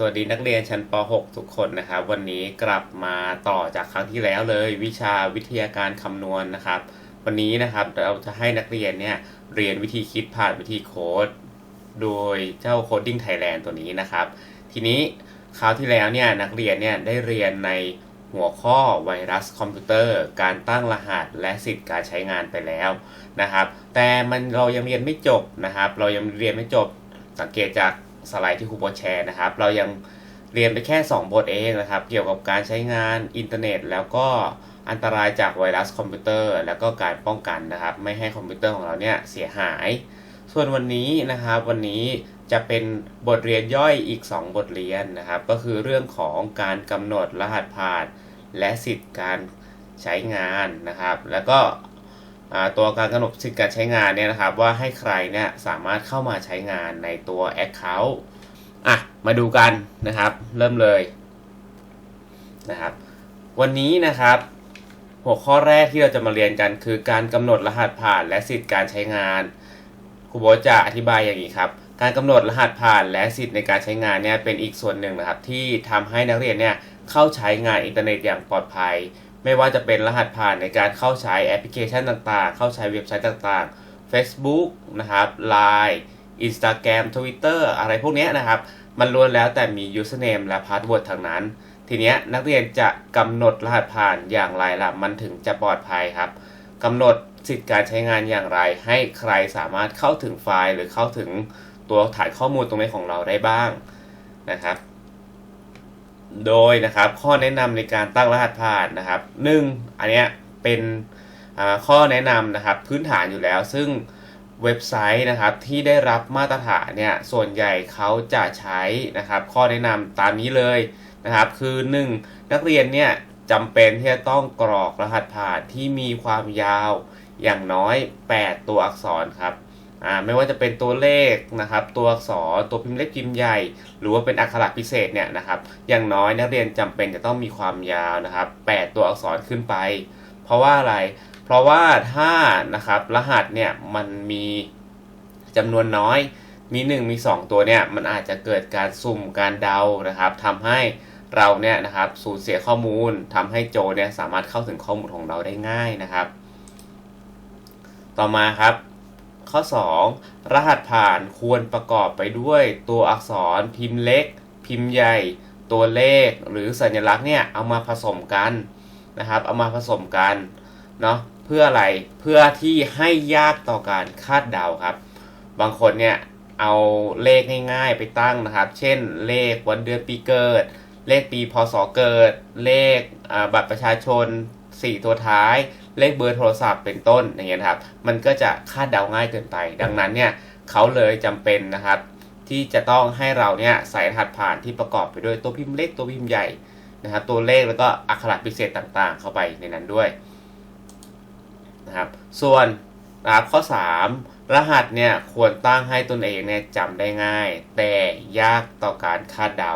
สวัสดีนักเรียนชั้นป .6 ทุกคนนะครับ วันนี้กลับมาต่อจากครั้งที่แล้วเลย วิชาวิทยาการคำนวณนะครับ วันนี้นะครับเราจะให้นักเรียนเนี่ยเรียนวิธีคิดผ่านวิธีโค้ด โดยเจ้า Coding Thailand ตัวนี้นะครับ ทีนี้คราวที่แล้วเนี่ยนักเรียนเนี่ยได้เรียนในหัวข้อไวรัสคอมพิวเตอร์ การตั้งรหัสและสิทธิ์การใช้งานไปแล้วนะครับ แต่มันเรายังเรียนไม่จบนะครับ เรายังเรียนไม่จบสังเกตจาก สไลด์ที่ครูโบทแชร์นะครับ เรายังเรียนไปแค่ 2 บทเองนะครับ เกี่ยวกับการใช้งานอินเทอร์เน็ต แล้วก็อันตรายจากไวรัสคอมพิวเตอร์ แล้วก็การป้องกันนะครับ ไม่ให้คอมพิวเตอร์ของเราเนี่ยเสียหาย ส่วนวันนี้นะครับวันนี้จะเป็นบทเรียนย่อยอีก 2 บทเรียนนะครับ ก็คือเรื่องของการกำหนดรหัสผ่าน และสิทธิ์การใช้งานนะครับ แล้วก็ ตัวการกำหนดสิทธิ์การใช้งานเนี่ยนะครับ ว่าให้ใครเนี่ยสามารถเข้ามาใช้งานในตัว Account อะมาดูกันนะครับ เริ่มเลยนะครับ วันนี้นะครับ หัวข้อแรกที่เราจะมาเรียนกัน คือการกำหนดรหัสผ่านและสิทธิ์การใช้งานครูโบจะอธิบายอย่างนี้ครับการกำหนดรหัสผ่านและสิทธิ์ในการใช้งานเนี่ยเป็นอีกส่วนหนึ่งนะครับที่ทำให้นักเรียนเนี่ยเข้าใช้งานอินเทอร์เน็ตอย่างปลอดภัย ไม่ว่าจะเป็นรหัสผ่านในการเข้าใช้แอปพลิเคชันต่างๆ เข้าใช้เว็บไซต์ต่างๆ Facebook นะครับ Line Instagram Twitter อะไรพวกนี้นะครับ มันล้วนแล้วแต่มี username และ password ทางนั้น ทีเนี้ยนักเรียนจะกำหนดรหัสผ่านอย่างไรล่ะ มันถึงจะปลอดภัยครับกำหนดสิทธิการใช้งานอย่างไร ให้ใครสามารถเข้าถึงไฟล์หรือเข้าถึงตัวฐานข้อมูลตรงนี้ของเราได้บ้างนะครับ โดยนะครับข้อแนะนำในการตั้งรหัสผ่านนะครับหนึ่งอันเนี้ยเป็นข้อแนะนำนะครับพื้นฐานอยู่แล้ว ซึ่งเว็บไซต์นะครับที่ได้รับมาตรฐานเนี่ยส่วนใหญ่เขาจะใช้นะครับข้อแนะนำตามนี้เลยนะครับคือ 1. นักเรียนเนี่ยจำเป็นที่จะต้องกรอกรหัสผ่านที่มีความยาวอย่างน้อย 8 ตัวอักษรครับ อ่าไม่ว่าจะเป็นตัวเลขนะครับ ตัวอักษรตัวพิมพ์เล็กพิมพ์ใหญ่ หรือว่าเป็นอักขระพิเศษเนี่ยนะครับ อย่างน้อยนักเรียนจำเป็นจะต้องมีความยาวนะครับ 8 ตัวอักษรขึ้นไป เพราะว่าอะไร เพราะว่าถ้านะครับรหัสเนี่ยมันมีจำนวนน้อย มี 1 มี 2 ตัวเนี่ยมันอาจจะเกิดการสุ่มการเดานะครับทำให้เราเนี่ยนะครับสูญเสียข้อมูลทำให้โจเนี่ยสามารถเข้าถึงข้อมูลของเราได้ง่ายนะครับ ต่อมาครับ ข้อ 2 รหัสผ่านควรประกอบไปด้วยตัวอักษรพิมพ์เล็ก พิมพ์ใหญ่ ตัวเลขหรือสัญลักษณ์เนี่ยเอามาผสมกันนะครับ เอามาผสมกันเนาะเพื่ออะไรเพื่อที่ให้ยากต่อการคาดเดาครับ บางคนเนี่ยเอาเลขง่ายๆไปตั้งนะครับ เช่นเลขวันเดือนปีเกิด เลขปีพศเกิด เลขบัตรประชาชน 4 ตัวท้าย เลขเบอร์โทรศัพท์เป็นต้นอย่างเงี้ยนะครับมันก็จะคาดเดาง่ายเกินไป ดังนั้นเนี่ยเขาเลยจำเป็นนะครับที่จะต้องให้เราเนี่ยใส่รหัสผ่านที่ประกอบไปด้วยตัวพิมพ์เล็กตัวพิมพ์ใหญ่นะครับตัวเลขแล้วก็อักขระพิเศษต่างๆ เข้าไปในนั้นด้วยนะครับส่วนนะครับข้อ 3 รหัสเนี่ยควรตั้งให้ตนเองเนี่ยจำได้ง่าย แต่ยากต่อการคาดเดา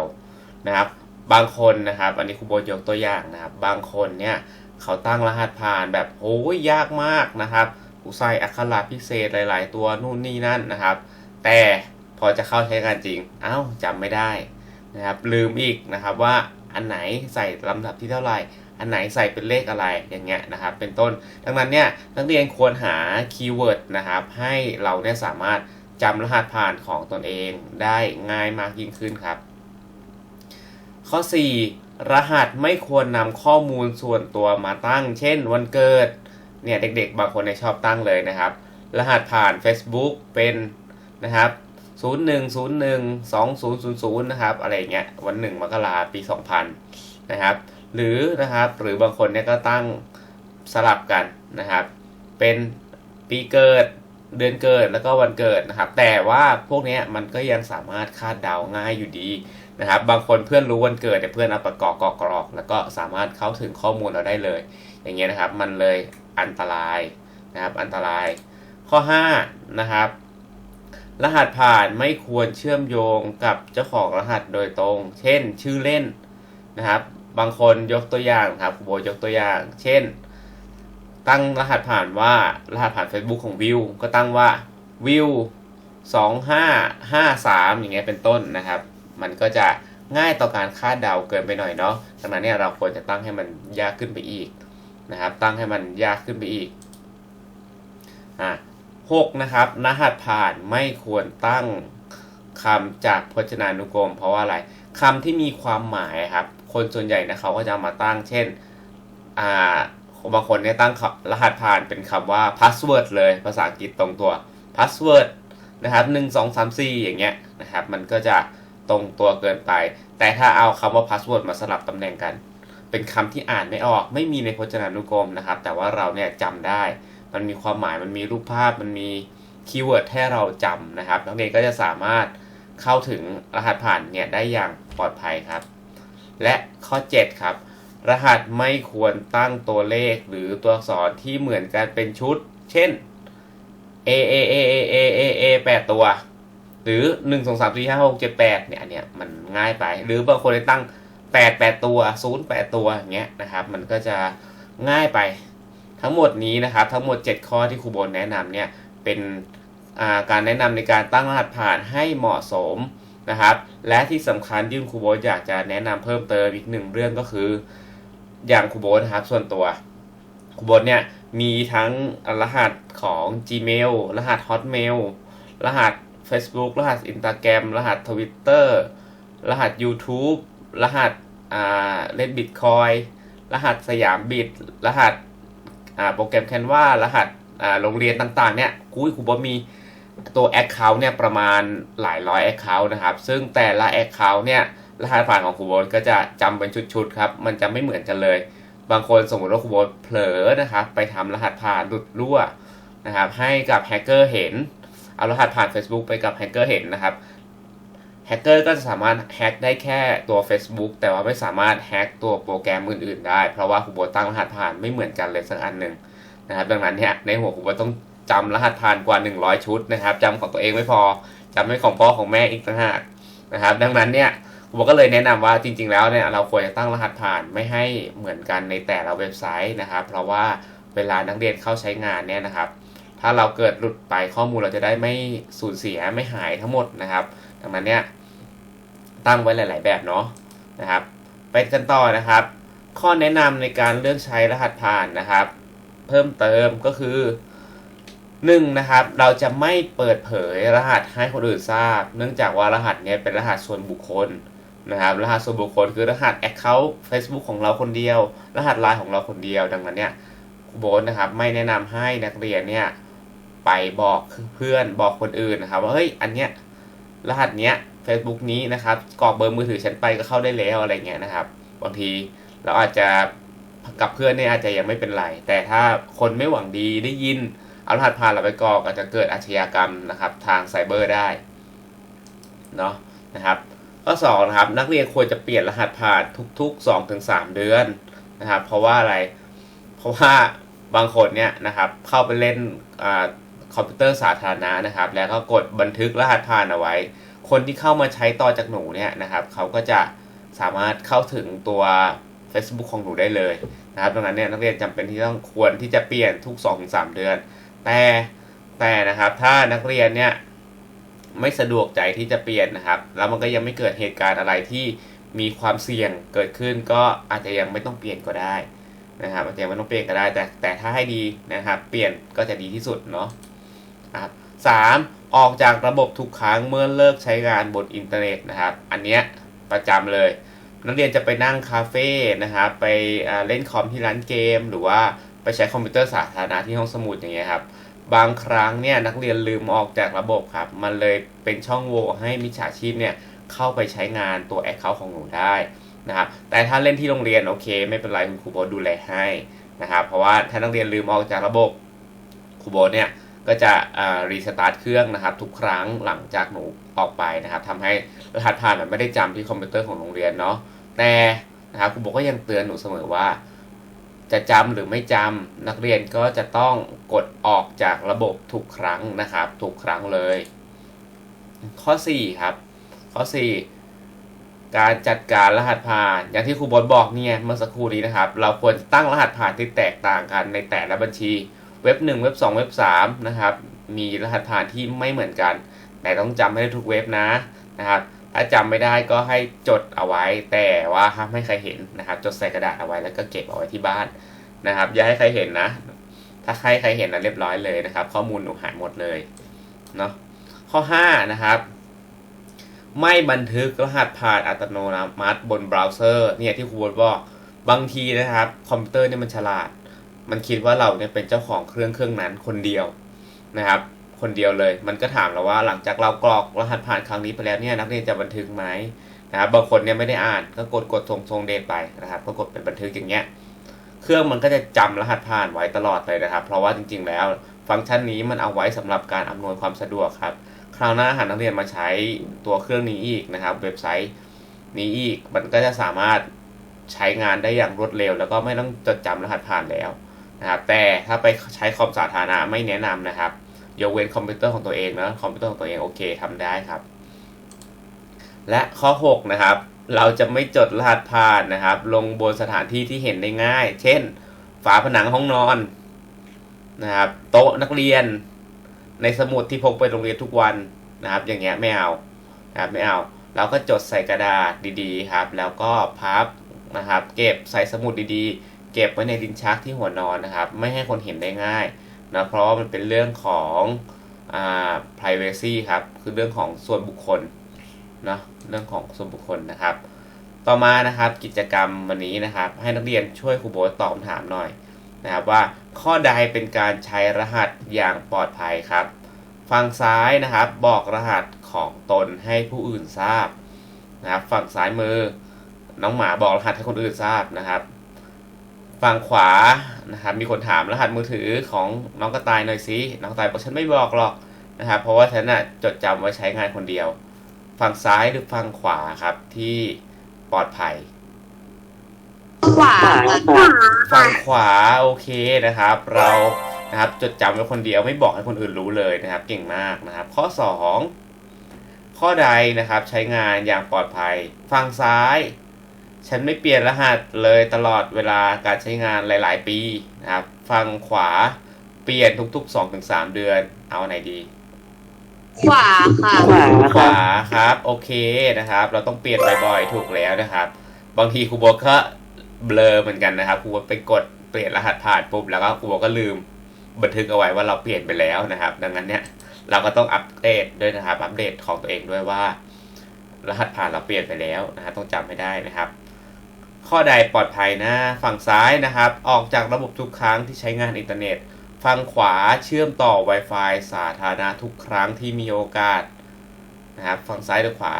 นะครับ บางคนนะครับ อันนี้ครูโบยกตัวอย่างนะครับ บางคนเนี่ย เขาตั้งรหัสผ่านแบบโอ้ยยากมากนะครับกูใส่อักขระพิเศษหลาย ๆ ตัวนู่นนี่นั่นนะครับ แต่พอจะเข้าใช้งานจริงเอ้าจำไม่ได้นะครับ ลืมอีกนะครับว่าอันไหนใส่ลำดับที่เท่าไหร่ อันไหนใส่เป็นเลขอะไรอย่างเงี้ยนะครับ เป็นต้น ดังนั้นเนี่ยนักเรียนควรหาคีย์เวิร์ดนะครับ ให้เราเนี่ยสามารถจำรหัสผ่านของตนเองได้ง่ายมากยิ่งขึ้นครับ ข้อ 4 รหัสไม่ควรนำข้อมูลส่วนตัวมาตั้ง เช่น วันเกิด เนี่ยเด็กๆ บางคนเนี่ยชอบตั้งเลยนะครับ รหัสผ่าน Facebook เป็นนะครับ 01012000 นะครับ อะไรเงี้ย วันหนึ่งมกราปี 2000 นะครับ หรือนะครับ หรือบางคนเนี่ยก็ตั้งสลับกันนะครับ เป็นปีเกิด เดือนเกิด แล้วก็วันเกิดนะครับ แต่ว่าพวกเนี้ยมันก็ยังสามารถคาดเดาง่ายอยู่ดี นะครับ บางคนเพื่อนรู้วันเกิดแต่เพื่อนเอาประกอบกรอกแล้วก็สามารถเข้าถึงข้อมูลเราได้เลย อย่างเงี้ยนะครับ มันเลยอันตรายนะครับ อันตราย ข้อ5นะครับ รหัสผ่านไม่ควรเชื่อมโยงกับเจ้าของรหัสโดยตรง เช่น ชื่อเล่นนะครับ บางคนยกตัวอย่างครับโบยกตัวอย่าง เช่น ตั้งรหัสผ่านว่ารหัสผ่าน Facebook ของวิวก็ตั้งว่าวิว2553อย่างเงี้ยเป็นต้นนะครับ มันก็จะง่ายต่อการคาดเดาเกินไปหน่อยเนาะดังนั้นเนี่ยเราควรจะตั้งให้มันยากขึ้นไปอีกนะครับ ตั้งให้มันยากขึ้นไปอีกอะหกนะครับรหัสผ่านไม่ควรตั้งคำจากพจนานุกรม เพราะว่าอะไรคำที่มีความหมายครับ คนส่วนใหญ่นะเขาก็จะมาตั้ง เช่นอ่าบางคนเนี่ยตั้งรหัสผ่านเป็นคำว่า password เลยภาษาอังกฤษตรงตัว password นะครับหนึ่งสองสามสี่อย่างเงี้ยนะครับ มันก็จะ ตรงตัวเกินไป แต่ถ้าเอาคำว่า password มาสลับตำแหน่งกัน เป็นคำที่อ่านไม่ออก ไม่มีในพจนานุกรมนะครับ แต่ว่าเราเนี่ยจำได้ มันมีความหมาย มันมีรูปภาพ มันมีคีย์เวิร์ดให้เราจำนะครับ นักเรียนก็จะสามารถเข้าถึงรหัสผ่านเนี่ยได้อย่างปลอดภัยครับ และข้อ 7 ครับ รหัสไม่ควรตั้งตัวเลขหรือตัวอักษรที่เหมือนกันเป็นชุด เช่น A A A A A A A แปดตัว หรือ1 2 3 4 5 6 7 8เนี่ยอันเนี้ยมันง่ายไป หรือบางคนได้ตั้ง8 8ตัว0 8ตัวอย่างเงี้ยนะครับมันก็จะง่ายไปทั้งหมดนี้นะครับทั้งหมด 7 ข้อที่ครูบนแนะนำเนี่ยเป็นการแนะนำในการตั้งรหัสผ่านให้เหมาะสมนะครับ และที่สำคัญที่ครูโบทอยากจะแนะนำเพิ่มเติมอีกหนึ่งเรื่องก็คือ อย่างครูโบทนะครับส่วนตัวครูโบทเนี่ยมีทั้งรหัสของ Gmail รหัส Hotmail รหัส Facebook รหัส Instagram รหัส Twitter รหัส YouTube รหัสเล่นบิตคอยรหัสสยามบิตรหัสโปรแกรม Canva รหัสโรงเรียนต่างๆ เนี่ยคุยครูบอมีตัว Account เนี่ยประมาณหลายร้อย Account นะครับ ซึ่งแต่ละ Account เนี่ยรหัสผ่านของครูบอก็จะจำเป็นชุดๆครับ มันจะไม่เหมือนกันเลย บางคนสมมติว่าครูบอเผลอนะครับไปทำรหัสผ่านหลุดรั่วนะครับให้กับแฮกเกอร์เห็น เอารหัสผ่าน Facebook ไปกับแฮกเกอร์เห็นนะครับแฮกเกอร์ก็จะสามารถแฮกได้แค่ตัว Facebook แต่ว่าไม่สามารถแฮกตัวโปรแกรมอื่นๆได้ เพราะว่าครูโบตั้งรหัสผ่านไม่เหมือนกันเลยสักอันหนึ่งนะครับดังนั้นเนี่ยในหัวครูโบต้องจำรหัสผ่านกว่า 100 ชุดนะครับจำของตัวเองไม่พอจำไม่ของพ่อของแม่อีกต่างหากนะครับดังนั้นเนี่ยครูโบก็เลยแนะนำว่าจริง ๆ แล้วเนี่ยเราควรจะตั้งรหัสผ่านไม่ให้เหมือนกันในแต่ละเว็บไซต์นะครับ เพราะว่าเวลานักเรียนเข้าใช้งานเนี่ยนะครับ ถ้าเราเกิดหลุดไปข้อมูลเราจะได้ไม่สูญเสียไม่หายทั้งหมดนะครับ ดังนั้นเนี่ยตั้งไว้หลาย ๆ แบบเนาะนะครับ ไปกันต่อนะครับ ข้อแนะนำในการเลือกใช้รหัสผ่านนะครับ เพิ่มเติมก็คือ1นะครับเราจะไม่เปิดเผยรหัสให้คนอื่นทราบ เนื่องจากว่ารหัสเนี้เป็นรหัสส่วนบุคคลนะครับรหัสส่วนบุคคลคือรหัส Account Facebook ของเราคนเดียว รหัสไลน์ของเราคนเดียวดังนั้นเนี่ยโบนนะครับไม่แนะนำให้นักเรียนเนี่ย ไปบอกเพื่อนบอกคนอื่นนะครับ ว่าเฮ้ยอันเนี้ยรหัสเนี้ย Facebook นี้นะครับกรอกเบอร์มือถือฉันไปก็เข้าได้แล้วอะไรเงี้ยนะครับ บางทีเราอาจจะกับเพื่อนเนี่ยอาจจะยังไม่เป็นไร แต่ถ้าคนไม่หวังดีได้ยินเอารหัสผ่านเราไปกรอกอาจจะเกิดอาชญากรรมนะครับ ทางไซเบอร์ได้เนาะนะครับข้อ2นะครับนักเรียนควรจะเปลี่ยนรหัสผ่านทุก ๆ 2-3 เดือนนะครับ เพราะว่าอะไร เพราะว่าบางคนเนี่ยนะครับเข้าไปเล่น คอมพิวเตอร์สาธารณะนะครับ แล้วก็กดบันทึกรหัสผ่านเอาไว้ คนที่เข้ามาใช้ต่อจากหนูเนี่ยนะครับเขาก็จะสามารถเข้าถึงตัว Facebook ของหนูได้เลยนะครับดังนั้นเนี่ยนักเรียนจำเป็นที่ต้องควรที่จะเปลี่ยนทุก 2-3 เดือน แต่แต่นะครับถ้านักเรียนเนี่ยไม่สะดวกใจที่จะเปลี่ยนนะครับ แล้วมันก็ยังไม่เกิดเหตุการณ์อะไรที่มีความเสี่ยงเกิดขึ้น ก็อาจจะยังไม่ต้องเปลี่ยนก็ได้นะครับอาจจะยังไม่ต้องเปลี่ยนก็ได้ แต่แต่ถ้าให้ดีนะครับ เปลี่ยนก็จะดีที่สุดเนาะ ครับสามออกจากระบบทุกครั้งเมื่อเลิกใช้งานบนอินเทอร์เน็ตนะครับ อันเนี้ยประจำเลย นักเรียนจะไปนั่งคาเฟ่นะครับไปเล่นคอมที่ร้านเกม หรือว่าไปใช้คอมพิวเตอร์สาธารณะที่ห้องสมุดอย่างเงี้ยครับบางครั้งเนี่ยนักเรียนลืมออกจากระบบครับ มันเลยเป็นช่องโหว่ให้มิจฉาชีพเนี่ยเข้าไปใช้งานตัวแอคเคาท์ของหนูได้นะครับแต่ถ้าเล่นที่โรงเรียนโอเค ไม่เป็นไรคุณครูโบดูแลให้นะครับเพราะว่าถ้านักเรียนลืมออกจากระบบครูโบเนี่ย ก็จะรีสตาร์ทเครื่องนะครับ ทุกครั้งหลังจากหนูออกไปนะครับทำให้รหัสผ่านมันไม่ได้จำที่คอมพิวเตอร์ของโรงเรียนเนาะแต่นะครับครูโบก็ยังเตือนหนูเสมอว่า จะจำหรือไม่จำนักเรียนก็จะต้องกดออกจากระบบทุกครั้งนะครับทุกครั้งเลย ข้อ 4 ครับ ข้อ 4 การจัดการรหัสผ่าน อย่างที่ครูบอลบอกเนี่ยเมื่อสักครู่นี้นะครับ เราควรตั้งรหัสผ่านที่แตกต่างกันในแต่ละบัญชี เว็บ 1 เว็บ 2 เว็บ 3 นะครับ มีรหัสผ่านที่ไม่เหมือนกัน แต่ต้องจำให้ได้ทุกเว็บนะนะครับถ้าจำไม่ได้ก็ให้จดเอาไว้ แต่ว่าห้ามให้ใครเห็นนะครับ จดใส่กระดาษเอาไว้แล้วก็เก็บเอาไว้ที่บ้านนะครับ อย่าให้ใครเห็นนะ ถ้าใครใครเห็นนะเรียบร้อยเลยนะครับ ข้อมูลหนูหายหมดเลยเนาะข้อ 5 นะครับ ไม่บันทึกรหัสผ่านอัตโนมัติบนเบราว์เซอร์เนี่ยที่ครูบดบอกบางทีนะครับ คอมพิวเตอร์เนี่ยมันฉลาด มันคิดว่าเราเนี่ยเป็นเจ้าของเครื่องเครื่องนั้นคนเดียวนะครับ คนเดียวเลย มันก็ถามเราว่าหลังจากเรากรอกรหัสผ่านครั้งนี้ไปแล้วเนี่ยนักเรียนจะบันทึกไหมนะครับบางคนเนี่ยไม่ได้อ่านก็กดกดทรงทรงเดทไปนะครับก็กดเป็นบันทึกอย่างเงี้ยเครื่องมันก็จะจำรหัสผ่านไว้ตลอดเลยนะครับ เพราะว่าจริง ๆ แล้ว ฟังก์ชันนี้มันเอาไว้สำหรับการอำนวยความสะดวกครับ คราวหน้าหากนักเรียนมาใช้ตัวเครื่องนี้อีกนะครับ เว็บไซต์นี้อีกมันก็จะสามารถใช้งานได้อย่างรวดเร็ว แล้วก็ไม่ต้องจดจำรหัสผ่านแล้ว นะครับแต่ถ้าไปใช้คอมสาธารณะไม่แนะนำนะครับยกเว้นคอมพิวเตอร์ของตัวเองนะคอมพิวเตอร์ของตัวเองโอเคทำได้ครับ และข้อ 6 นะครับ เราจะไม่จดรหัสผ่านนะครับ ลงบนสถานที่ที่เห็นได้ง่าย เช่น ฝาผนังห้องนอนนะครับโต๊ะนักเรียน ในสมุดที่พกไปโรงเรียนทุกวันนะครับ อย่างเงี้ยไม่เอานะครับไม่เอาเราก็จดใส่กระดาษดีๆครับ แล้วก็พับนะครับ เก็บใส่สมุดดีๆ เก็บไว้ในลิ้นชักที่หัวนอนนะครับ ไม่ให้คนเห็นได้ง่ายนะเพราะว่ามันเป็นเรื่องของอ่า privacy ครับคือเรื่องของส่วนบุคคลเนาะเรื่องของส่วนบุคคลนะครับ ต่อมานะครับกิจกรรมวันนี้นะครับ ให้นักเรียนช่วยครูโบตอบคำถามหน่อยนะครับว่าข้อใดเป็นการใช้รหัสอย่างปลอดภัยครับ ฝั่งซ้ายนะครับบอกรหัสของตนให้ผู้อื่นทราบนะครับฝั่งซ้ายมือน้องหมาบอกรหัสให้คนอื่นทราบนะครับ ฝั่งขวานะครับมีคนถามรหัสมือถือของน้องกระต่ายหน่อยสิน้องกระต่ายบอกฉันไม่บอกหรอกนะครับเพราะว่าฉันน่ะจดจำไว้ใช้งานคนเดียว ฝั่งซ้ายหรือฝั่งขวาครับที่ปลอดภัยขวาฝั่งขวาโอเคนะครับ เรานะครับจดจำไว้คนเดียวไม่บอกให้คนอื่นรู้เลยนะครับ เก่งมากนะครับ ข้อ 2 ข้อใดนะครับใช้งานอย่างปลอดภัย ฝั่งซ้าย ฉันไม่เปลี่ยนรหัสเลยตลอดเวลาการใช้งานหลาย ๆ ปีนะครับ ฝั่งขวาเปลี่ยนทุก ๆ 2-3 เดือน เอาไหนดี ขวาค่ะ ขวาขวาครับ โอเคนะครับ เราต้องเปลี่ยนบ่อยๆ ถูกแล้วนะครับ บางทีครูโบทก็เบลอเหมือนกันนะครับครูโบทไปกดเปลี่ยนรหัสผ่านปุ๊บแล้วก็ครูโบทก็ลืม บันทึกเอาไว้ว่าเราเปลี่ยนไปแล้วนะครับ ดังนั้นเนี่ยเราก็ต้องอัปเดตด้วยนะครับ อัปเดตของตัวเองด้วยว่า รหัสผ่านเราเปลี่ยนไปแล้วนะฮะต้องจำให้ได้นะครับ ข้อใดปลอดภัยนะ ฝั่งซ้ายนะครับ ออกจากระบบทุกครั้งที่ใช้งานอินเทอร์เน็ต ฝั่งขวาเชื่อมต่อ Wi-Fi สาธารณะทุกครั้งที่มีโอกาสนะครับ ฝั่งซ้ายหรือขวา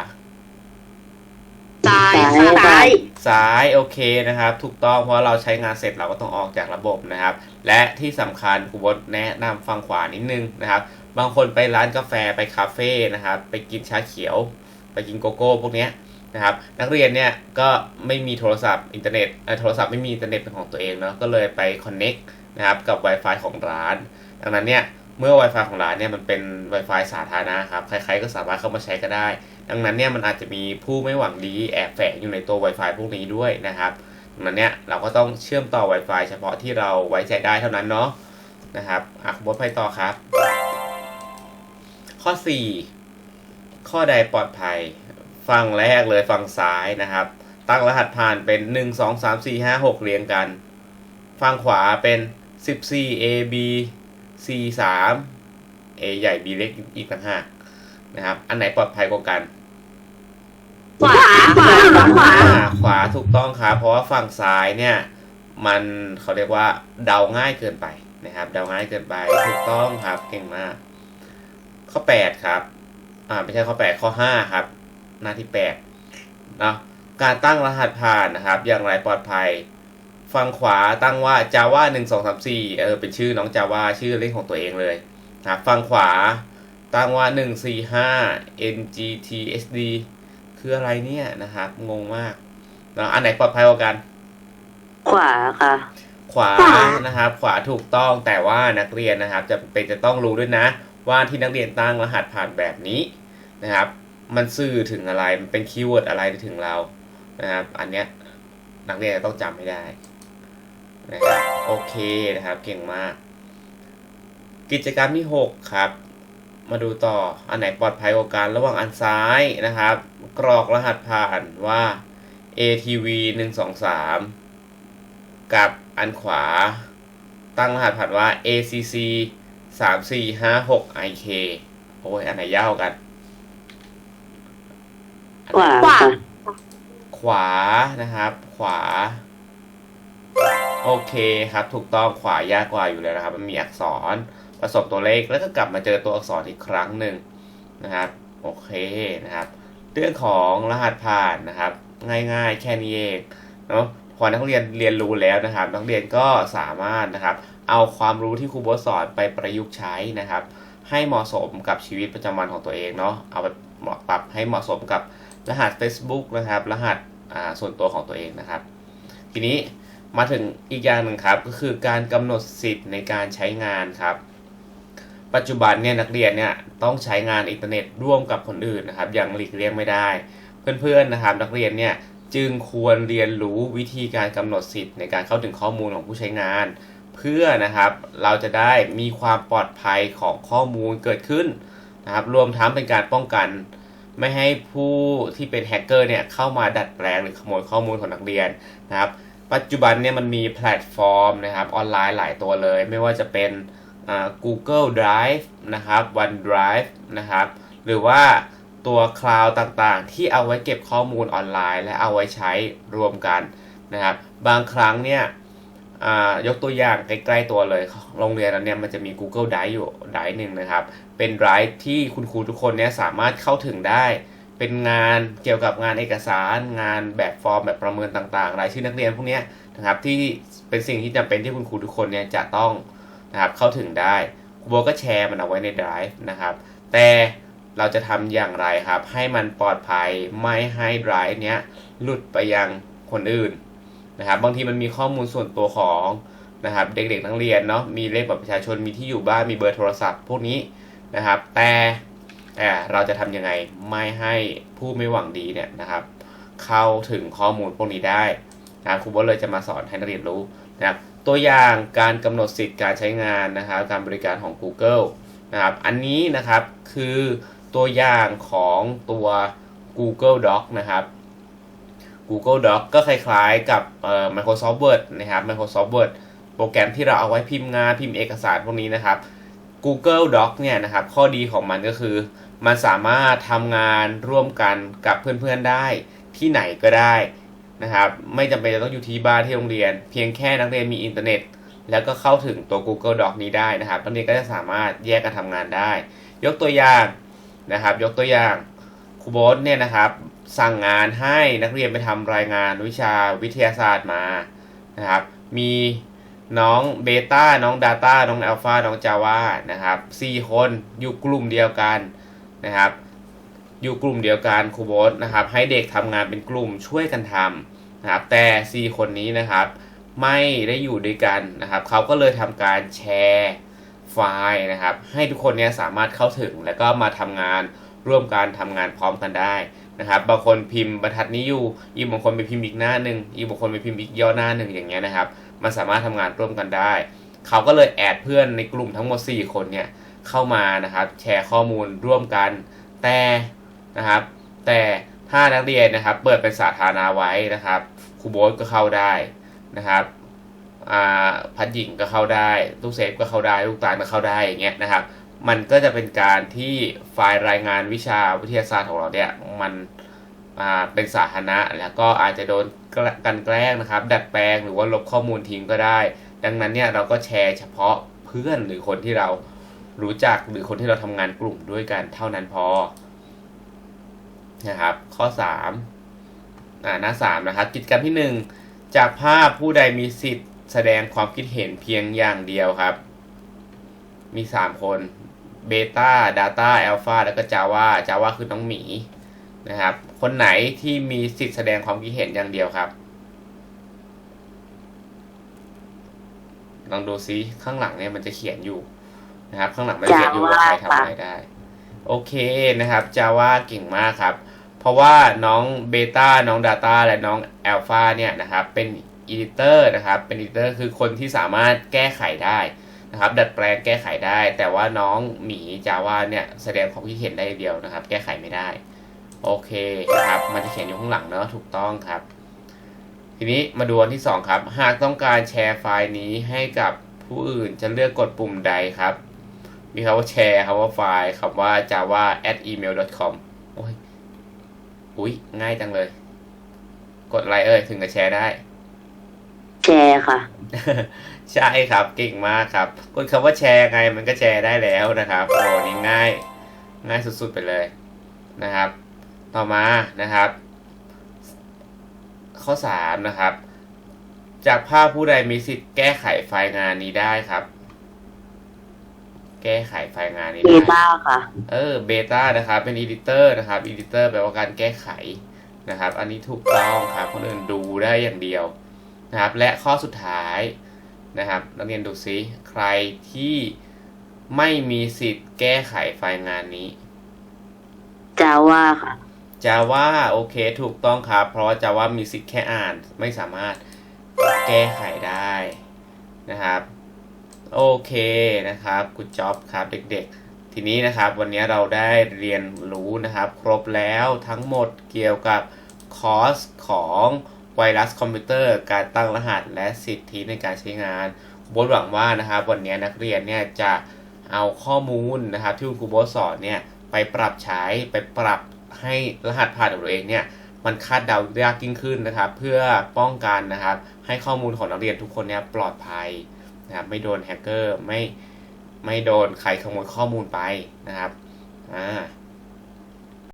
ซ้ายซ้ายค่ะซ้ายซ้ายโอเคนะครับ ถูกต้องเพราะเราใช้งานเสร็จเราก็ต้องออกจากระบบนะครับ และที่สำคัญครูบดแนะนำฝั่งขวานิดนึงนะครับ บางคนไปร้านกาแฟไปคาเฟ่นะครับ ไปกินชาเขียว ไปกินโกโก้พวกเนี้ย นะครับนักเรียนเนี่ยก็ไม่มีโทรศัพท์อินเทอร์เน็ตโทรศัพท์ไม่มีอินเทอร์เน็ตเป็นของตัวเองเนาะก็เลยไปคอนเน็กนะครับกับ Wi-Fi ของร้าน ดังนั้นเนี่ยเมื่อ Wi-Fi ของร้านเนี่ยมันเป็น Wi-Fi สาธารณะครับใครๆก็สามารถเข้ามาใช้ก็ได้ ดังนั้นเนี่ยมันอาจจะมีผู้ไม่หวังดีแอบแฝงอยู่ในตัว Wi-Fi พวกนี้ด้วยนะครับดังนั้นเนี่ยเราก็ต้องเชื่อมต่อ Wi-Fi เฉพาะที่เราไว้ใจได้เท่านั้นเนาะนะครับอะคุณบดไปต่อครับ ข้อ 4 ข้อใดปลอดภัย ฝั่งแรกเลยฝั่งซ้ายนะครับ ตั้งรหัสผ่านเป็น 1 2 3 4 5 6 เรียงกัน ฝั่งขวาเป็น 14 A B C 3 A ใหญ่ B เล็กอีกต่างหากนะครับ อันไหนปลอดภัยกว่ากัน ขวาขวาขวาอ่าขวาถูกต้องครับเพราะว่าฝั่งซ้ายเนี่ย มันเขาเรียกว่าเดาง่ายเกินไปนะครับ เดาง่ายเกินไปถูกต้องครับเก่งมาก ข้อ 8 ครับ อ่าไม่ใช่ข้อ 8 ข้อ 5 ครับ หน้าที่8เนาะการตั้งรหัสผ่านนะครับ อย่างไรปลอดภัย ฝั่งขวาตั้งว่า java 1 2 3 4เออเป็นชื่อน้อง java ชื่อเล่นของตัวเองเลยนะครับฝั่งขวาตั้งว่า 1 4 5 ngtsd คืออะไรเนี่ยนะครับ งงมากเนาะอันไหนปลอดภัยกว่ากัน ขวาค่ะ ขวานะครับ ขวาถูกต้องแต่ว่านักเรียนนะครับ จะเป็นจะต้องรู้ด้วยนะ ว่าที่นักเรียนตั้งรหัสผ่านแบบนี้นะครับ มันสื่อถึงอะไร มันเป็นคีย์เวิร์ดอะไรถึงเรานะครับ อันเนี้ยนักเรียนต้องจำให้ได้นะครับโอเคนะครับ เก่งมาก กิจกรรมที่ 6 ครับ มาดูต่ออันไหนปลอดภัยกว่ากันระหว่างอันซ้ายนะครับ กรอกรหัสผ่านว่า ATV 123 กับอันขวา ตั้งรหัสผ่านว่า ACC 3456 IK โอ้ยอันไหนยาวกัน ขวาขวา ค่ะขวานะครับ ขวา โอเคครับถูกต้องขวายากกว่าอยู่แล้วนะครับ มันมีอักษรผสมตัวเลขแล้วก็กลับมาเจอตัวอักษรอีกครั้งหนึ่งนะครับ โอเคนะครับ เรื่องของรหัสผ่านนะครับ ง่าย ๆ แค่นี้เองเนาะพอนักเรียนเรียนรู้แล้วนะครับ นักเรียนก็สามารถนะครับ เอาความรู้ที่ครูโบทสอนไปประยุกต์ใช้นะครับ ให้เหมาะสมกับชีวิตประจำวันของตัวเองเนาะเอาไปปรับให้เหมาะสมกับ รหัส Facebook นะครับ รหัสส่วนตัวของตัวเองนะครับ ทีนี้มาถึงอีกอย่างหนึ่งครับ ก็คือการกำหนดสิทธิ์ในการใช้งานครับปัจจุบันเนี่ยนักเรียนเนี่ยต้องใช้งานอินเทอร์เน็ตร่วมกับคนอื่นนะครับอย่างหลีกเลี่ยงไม่ได้ เพื่อนๆนะครับนักเรียนเนี่ยจึงควรเรียนรู้วิธีการกำหนดสิทธิ์ในการเข้าถึงข้อมูลของผู้ใช้งาน เพื่อนะครับเราจะได้มีความปลอดภัยของข้อมูลเกิดขึ้นนะครับรวมทั้งเป็นการป้องกัน ไม่ให้ผู้ที่เป็นแฮกเกอร์เนี่ยเข้ามาดัดแปลงหรือขโมยข้อมูลของนักเรียนนะครับ ปัจจุบันเนี่ยมันมีแพลตฟอร์มนะครับออนไลน์หลายตัวเลย ไม่ว่าจะเป็นอ่า Google Drive นะครับ OneDrive นะครับ หรือว่าตัวคลาวด์ต่างๆ ที่เอาไว้เก็บข้อมูลออนไลน์ และเอาไว้ใช้รวมกันนะครับ บางครั้งเนี่ย ยกตัวอย่างใกล้ๆตัวเลย โรงเรียนเราเนี่ยมันจะมี Google Drive อยู่ Drive หนึ่งนะครับ เป็น Drive ที่คุณครูทุกคนเนี่ยสามารถเข้าถึงได้ เป็นงานเกี่ยวกับงานเอกสารงานแบบฟอร์มแบบประเมินต่างๆ รายชื่อนักเรียนพวกนี้นะครับที่เป็นสิ่งที่จำเป็นที่คุณครูทุกคนเนี่ยจะต้องนะครับเข้าถึงได้ครูโบก็แชร์มันเอาไว้ใน Drive นะครับ แต่เราจะทำอย่างไรครับ ให้มันปลอดภัยไม่ให้ Drive เนี้ยหลุดไปยังคนอื่น นะครับบางทีมันมีข้อมูลส่วนตัวของนะครับเด็กๆนักเรียนเนาะมีเลขบัตรประชาชนมีที่อยู่บ้านมีเบอร์โทรศัพท์พวกนี้นะครับ แต่เราจะทำยังไงไม่ให้ผู้ไม่หวังดีเนี่ยนะครับ เข้าถึงข้อมูลพวกนี้ได้นะครับครูบทเลยจะมาสอนให้นักเรียนรู้นะครับตัวอย่างการกำหนดสิทธิ์การใช้งานนะครับ การบริการของ Google นะครับอันนี้นะครับคือตัวอย่างของตัว Google Doc นะครับ Google Doc ก็คล้ายๆ กับเอ่อ Microsoft Word นะครับ Microsoft Word โปรแกรมที่เราเอาไว้พิมพ์งานพิมพ์เอกสารพวกนี้นะครับ Google Doc เนี่ยนะครับ ข้อดีของมันก็คือ มันสามารถทำงานร่วมกันกับเพื่อนๆได้ที่ไหนก็ได้นะครับ ไม่จำเป็นจะต้องอยู่ที่บ้านที่โรงเรียน เพียงแค่นักเรียนมีอินเทอร์เน็ต แล้วก็เข้าถึงตัว Google Doc นี้ได้นะครับนักเรียนก็จะสามารถแยกกันทำงานได้ ยกตัวอย่างนะครับ ยกตัวอย่างครูโบสเนี่ยนะครับ สั่งงานให้นักเรียนไปทำรายงานวิชาวิทยาศาสตร์มานะครับ มีน้องเบต้าน้อง Data น้อง Alpha น้อง Java นะครับ4คนอยู่กลุ่มเดียวกันนะครับ อยู่กลุ่มเดียวกันครูโบสนะครับ ให้เด็กทำงานเป็นกลุ่มช่วยกันทำนะครับ แต่ 4 คนนี้นะครับ ไม่ได้อยู่ด้วยกันนะครับ เขาก็เลยทำการแชร์ไฟล์นะครับ ให้ทุกคนเนี้ยสามารถเข้าถึงแล้วก็มาทำงานร่วมกันทำงานพร้อมกันได้ นะครับบางคนพิมพ์บรรทัดนี้อยู่อีกบางคนไปพิมพ์อีกหน้าหนึ่งอีกบางคนไปพิมพ์อีกย่อหน้าหนึ่งอย่างเงี้ยนะครับมันสามารถทำงานร่วมกันได้ เขาก็เลยแอดเพื่อนในกลุ่มทั้งหมด 4 คนเนี่ยเข้ามานะครับแชร์ข้อมูลร่วมกัน แต่นะครับ แต่ถ้านักเรียนนะครับ เปิดเป็นสาธารณะไว้นะครับครูโบ๊ทก็เข้าได้นะครับพัดหญิงก็เข้าได้ลูกเซฟก็เข้าได้ลูกตาลก็เข้าได้อย่างเงี้ยนะครับ มันก็จะเป็นการที่ไฟล์รายงานวิชาวิทยาศาสตร์ของเราเนี่ยมันเป็นสาธารณะ แล้วก็อาจจะโดนกันแกล้งนะครับ ดัดแปลงหรือว่าลบข้อมูลทิ้งก็ได้ ดังนั้นเนี่ยเราก็แชร์เฉพาะเพื่อนหรือคนที่เรารู้จักหรือคนที่เราทำงานกลุ่มด้วยกันเท่านั้นพอนะครับ ข้อ3อ่าหน้า3นะครับ กิจกรรมที่ 1 จากภาพผู้ใดมีสิทธิ์แสดงความคิดเห็นเพียงอย่างเดียวครับ มี 3 คน เบต้า Data Alpha แล้วก็ Java Java คือน้องหมีนะครับ คนไหนที่มีสิทธิ์แสดงความคิดเห็นอย่างเดียวครับ ลองดูซิข้างหลังเนี่ยมันจะเขียนอยู่นะครับ ข้างหลังมันจะเขียนอยู่ว่าใครทำอะไรได้ โอเคนะครับ Java เก่งมากครับ เพราะว่าน้องเบต้าน้อง Data และน้อง Alpha เนี่ยนะครับ เป็น Editor นะครับ เป็น Editor คือคนที่สามารถแก้ไขได้ นะครับดัดแปลงแก้ไขได้ แต่ว่าน้องหมีจาว่าเนี่ยแสดงความคิดเห็นได้เดียวนะครับ แก้ไขไม่ได้ โอเคนะครับ มันจะเขียนอยู่ข้างหลังเนอะถูกต้องครับ ทีนี้มาดูอันที่ 2 ครับ หากต้องการแชร์ไฟล์นี้ให้กับผู้อื่นจะเลือกกดปุ่มใดครับ มีคำว่าแชร์คำว่าไฟล์คำว่า java at email com โอ้ยอุ้ยง่ายจังเลย กดอะไรเอ่ยถึงจะแชร์ได้ แชร์ค่ะ ใช่ครับเก่งมากครับกดคำว่าแชร์ไงมันก็แชร์ได้แล้วนะครับโอ้นี่ง่าย ง่ายสุดๆไปเลยนะครับ ต่อมานะครับ ข้อ 3 นะครับ จากภาพผู้ใดมีสิทธิ์แก้ไขไฟล์งานนี้ได้ครับ แก้ไขไฟล์งานนี้เบได้ต้าค่ะ เออเบต้านะครับ เป็นอีดิเตอร์นะครับอีดิเตอร์แปลว่าการแก้ไขนะครับ อันนี้ถูกต้องครับคนอื่นดูได้อย่างเดียวนะครับ และข้อสุดท้าย นะครับ นักเรียนดูซิใครที่ไม่มีสิทธิ์แก้ไขไฟล์งานนี้จาว่าค่ะ Java โอเคถูกต้องครับ เพราะว่า Java มีสิทธิ์แค่อ่านไม่สามารถแก้ไขได้นะครับ โอเคนะครับ good job ครับเด็กๆ ทีนี้นะครับวันนี้เราได้เรียนรู้นะครับ ครบแล้วทั้งหมดเกี่ยวกับคอร์สของ ไวรัสคอมพิวเตอร์ การตั้งรหัสและสิทธิในการใช้งานโบทหวังว่านะครับวันนี้นักเรียนเนี่ยจะเอาข้อมูลนะครับที่คุณครูโบทสอนเนี่ยไปปรับใช้ไปปรับให้รหัสผ่านของตัวเองเนี่ยมันคาดเดายากยิ่งขึ้นนะครับ เพื่อป้องกันนะครับ ให้ข้อมูลของนักเรียนทุกคนเนี่ยปลอดภัยนะครับไม่โดนแฮกเกอร์ไม่ไม่โดนใครขโมยข้อมูลไปนะครับอ่า